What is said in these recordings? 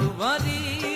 tu marido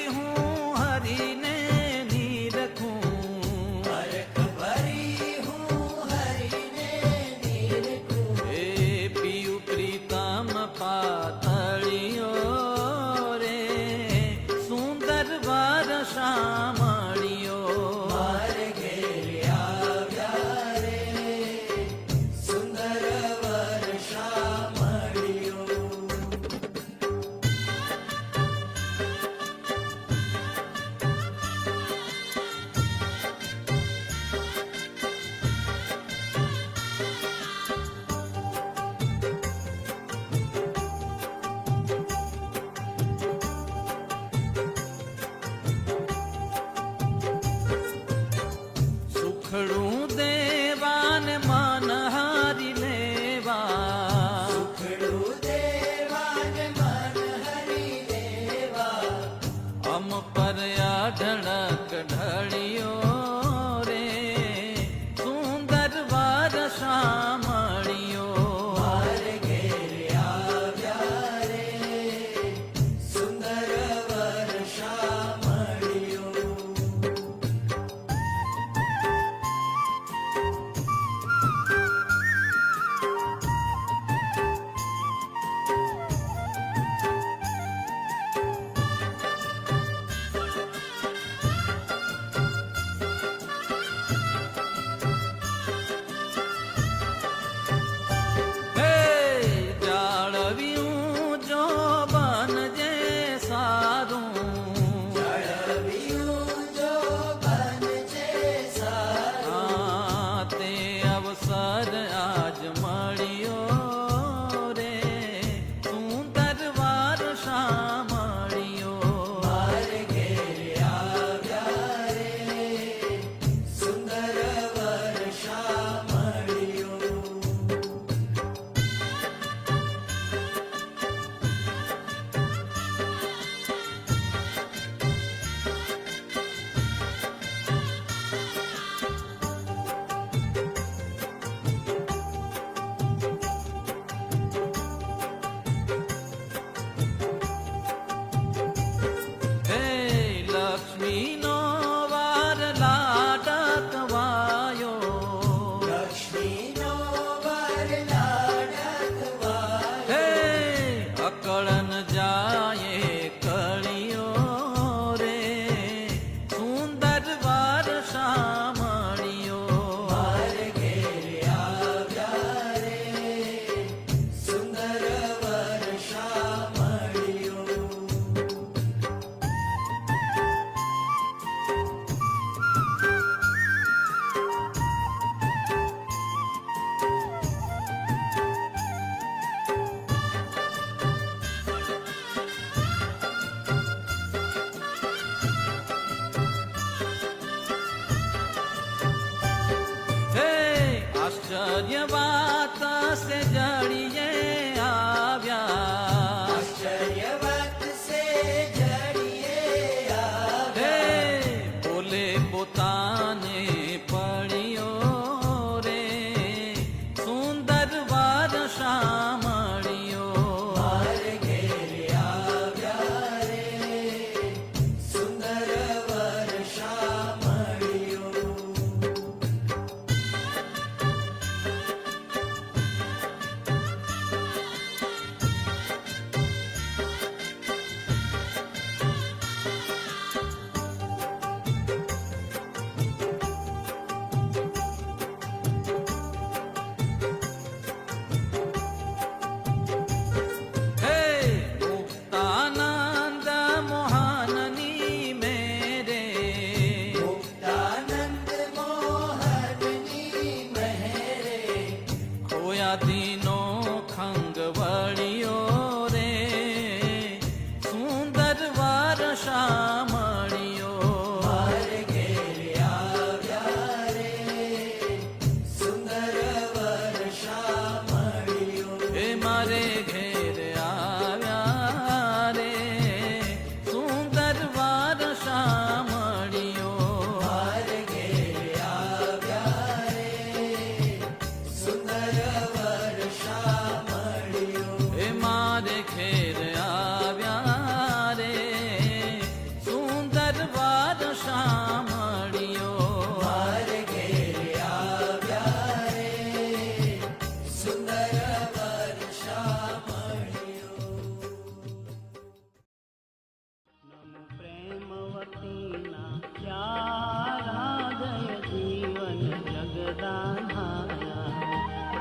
आश्चर्यवाता से जड़िए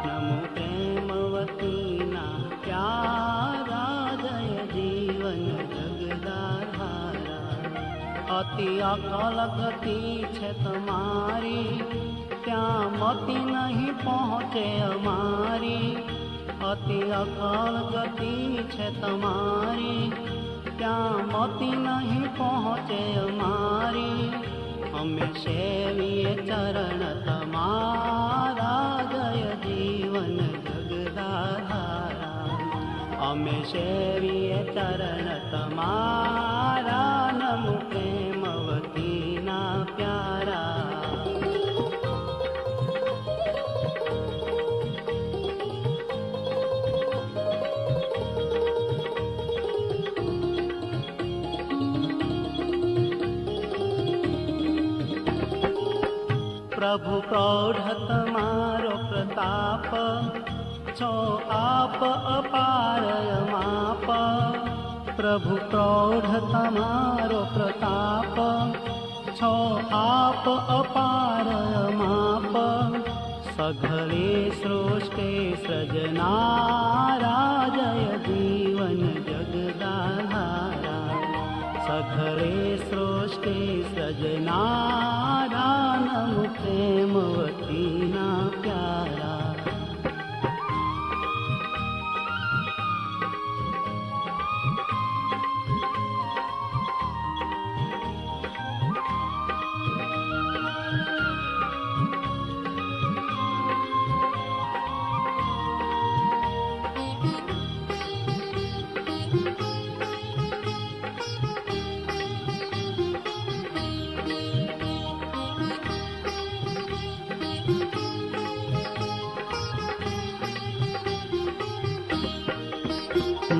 नमो प्रेमवतीना प्यारा जय जीवन जगदाधारा अति अकल गति तुम्हारी क्या मति नहीं पहुँचे हमारी अति अकल गति तुम्हारी क्या मति नहीं पहुँचे हमारी हमें सेविए चरण तमारा जय जी? जीवन जगदाधारा अमे शेरिय तरणे मवतीना प्य प्रभु प्रौढतमा आप छो आप अपारय माप। प्रभु प्रौधतमारो प्रताप। छो आप अपारय माप। सघले सृष्टे सजनारा जय जीवन जगदा नारा सघरे सृष्टे सजनाेमवतीना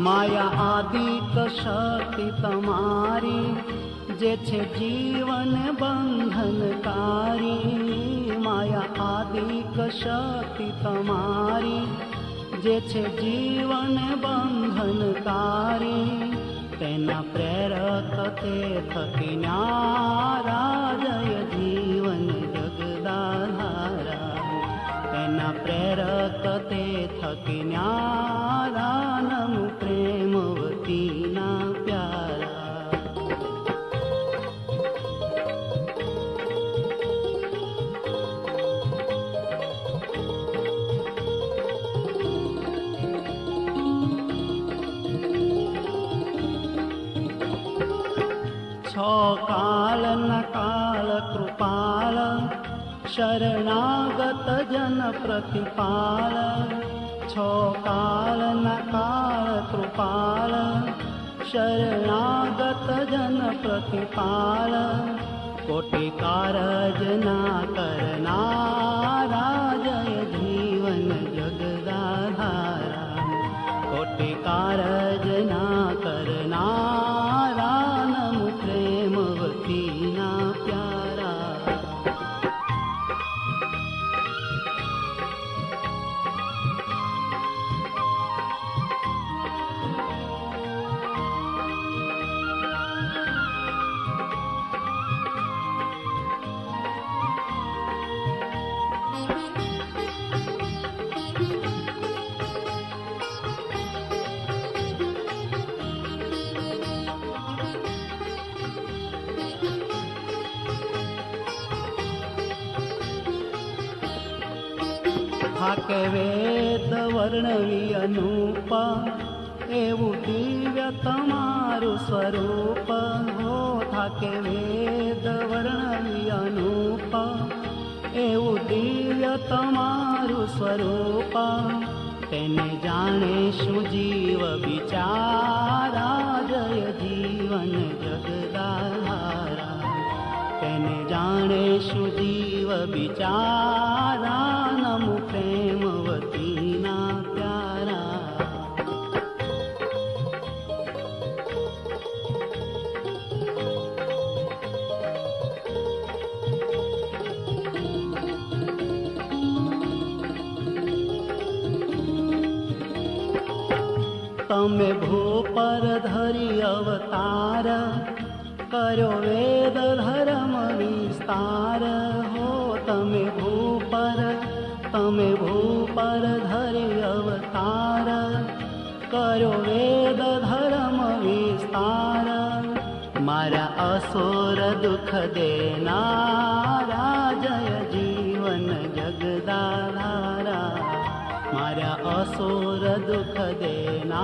માયા આદિક શક્તિ તમારી જે છે જીવન બંધનકારી માયા આદિક શક્તિ તમારી જે છે જીવન બંધનકારી તેના પ્રેરક તે થકી ન્યારા જય જીવન જગદાધારા તેના પ્રેરક તે થકી ન્યારા शरणागत जनप्रतिपाल छकाल नकार कृपाल शरणागत जनप्रतिपाल कोटिकारजना करना વેદ વર્ણવી અનુપ. એવું દિવ્ય તમારું સ્વરૂપ. હો, થાકે વેદ વર્ણવી અનુપ. એવું દિવ્ય તમારું સ્વરૂપ. તેને જાણે શું જીવ બિચારા જય જીવન જગદારા તેને જાણે શું જીવ નમુ तमे भो धरि अवतार करो वेद धर्म विस्तार। हो तमे तम भोपरम भोपर धरि अवतार करो वेद धर्म विस्तार। मारा असुर दुख देनारा सुर दुःख देना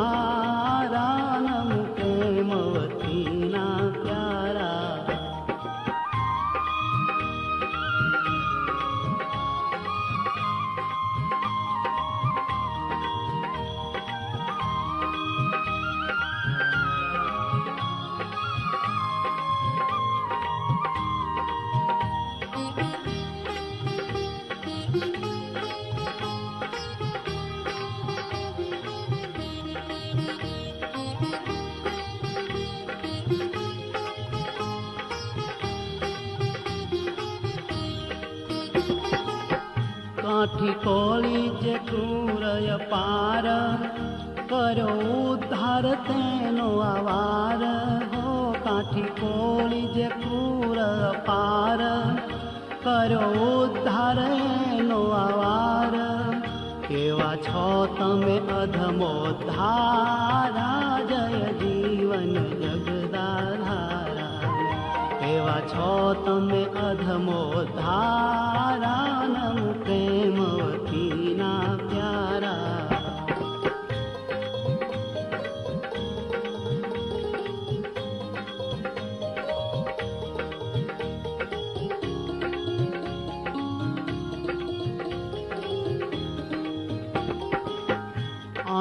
કર્યો ઉદ્ધાર તેનો આવાર હો કાઠી કોળી જે ક્રૂર પાર કર્યો ઉદ્ધાર એનો આવાર કેવા છો તમે અધમો ધારા જય જીવન જગદાધારા એવા છો તમે અધમો ધારાનમ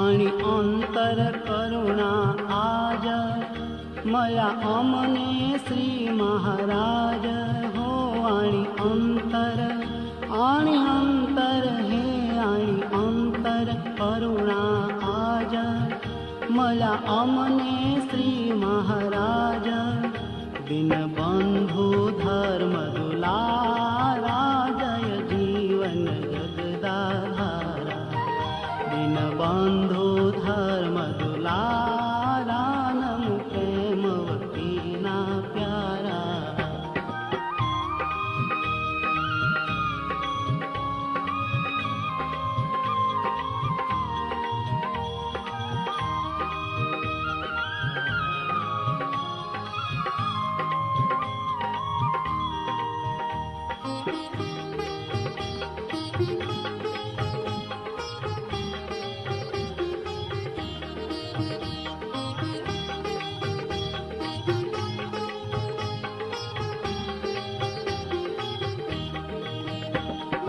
आणि अंतर करुणा आज। मया अमने श्री महाराज। हो आणि अंतर हे आणि अंतर करुणा आज। मला अमने श्री महाराज। दिन बंधू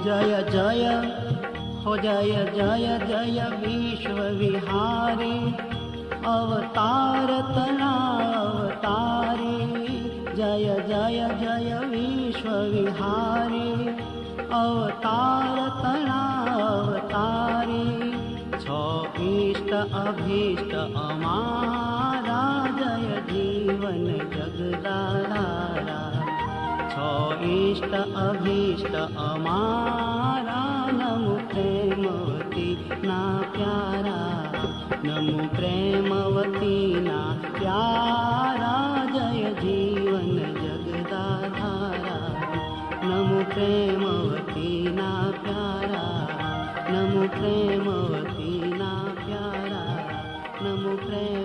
जय जय हो जय जय जय विश्वविहारे। अवतारतनावतारे जय जय जय विश्वविहारे। अवतारतनावतारे तला इष्ट अभीष्ट अमारा जय जीवन जय છો ઇષ્ટ અભીષ્ટ અમારા નમો પ્રેમવતી ના પ્યારા નમો પ્રેમવતી ના પ્યારા જય જીવન જગદાધારા નમો પ્રેમવતી ના પ્યારા નમો પ્રેમવતી ના પ્યારા નમો પ્રેમ